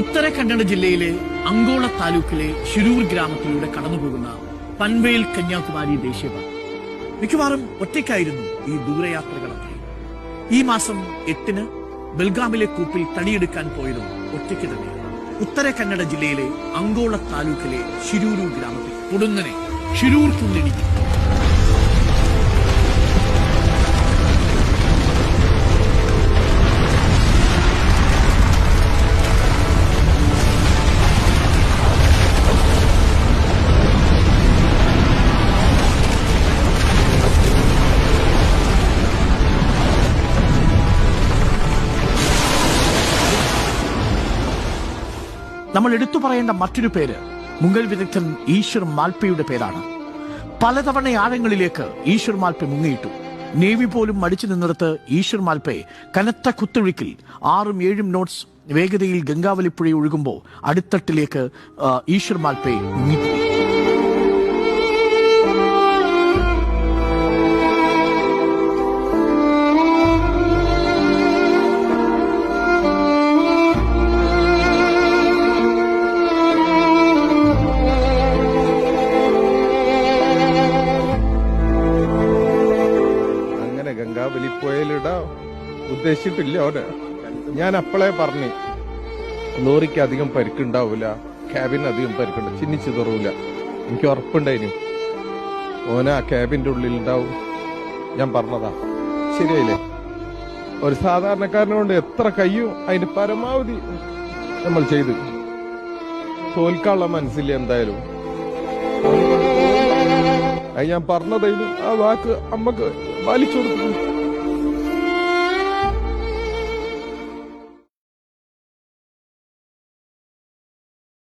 ഉത്തര കന്നഡ ജില്ലയിലെ അങ്കോള താലൂക്കിലെ ശിരൂർ ഗ്രാമത്തിലൂടെ കടന്നുപോകുന്ന പൻവേൽ കന്യാകുമാരി ദേശീയപാത. മിക്കവാറും ഒറ്റയ്ക്കായിരുന്നു ഈ ദൂരയാത്രകളൊക്കെ. ഈ മാസം എട്ടിന് ബൽഗാമിലെ കൂപ്പിൽ തടിയെടുക്കാൻ പോയതും ഒറ്റയ്ക്ക് തന്നെ. ഉത്തര കന്നഡ ജില്ലയിലെ അങ്കോള താലൂക്കിലെ ശിരൂരു ഗ്രാമത്തിൽ. കൊടുങ്ങനെ ശിരൂർ കുന്നിടിഞ്ഞു. നമ്മൾ എടുത്തു പറയേണ്ട മറ്റൊരു പേര് മുങ്ങൽ വിദഗ്ധൻ ഈശ്വർ മാൽപ്പയുടെ പേരാണ്. പലതവണ ആഴങ്ങളിലേക്ക് ഈശ്വർ മാൽപ്പെ മുങ്ങിയിട്ടു. നേവി പോലും മടിച്ചു നിന്നിടത്ത് ഈശ്വർ മാൽപ്പെ കനത്ത കുത്തൊഴുക്കിൽ ആറും ഏഴും നോട്ട്സ് വേഗതയിൽ ഗംഗാവലിപ്പുഴ ഒഴുകുമ്പോൾ അടിത്തട്ടിലേക്ക് ഈശ്വർ മാൽപ്പെ മുങ്ങിപ്പോയി അങ്ങനെ വലിപ്പോയിലിട ഉദ്ദേശിച്ചിട്ടില്ല അവന്. ഞാൻ അപ്പളേ പറഞ്ഞു ലോറിക്ക് അധികം പരിക്കുണ്ടാവൂല ക്യാബിന് അധികം പരിക്കുണ്ട് ചിന്നിച്ചു തുറവില്ല എനിക്ക് ഉറപ്പുണ്ടായിനി. ഓന ആ ക്യാബിന്റെ ഉള്ളിലുണ്ടാവും. ഞാൻ പറഞ്ഞതാ. ശരിയല്ലേ ഒരു സാധാരണക്കാരനെ കൊണ്ട് എത്ര കയ്യും അതിന് പരമാവധി നമ്മൾ ചെയ്തു. തോൽക്കാനുള്ള മനസ്സില്ല എന്തായാലും. അത് ഞാൻ പറഞ്ഞതായാലും ആ വാക്ക് അമ്മയ്ക്ക് Vale tudo.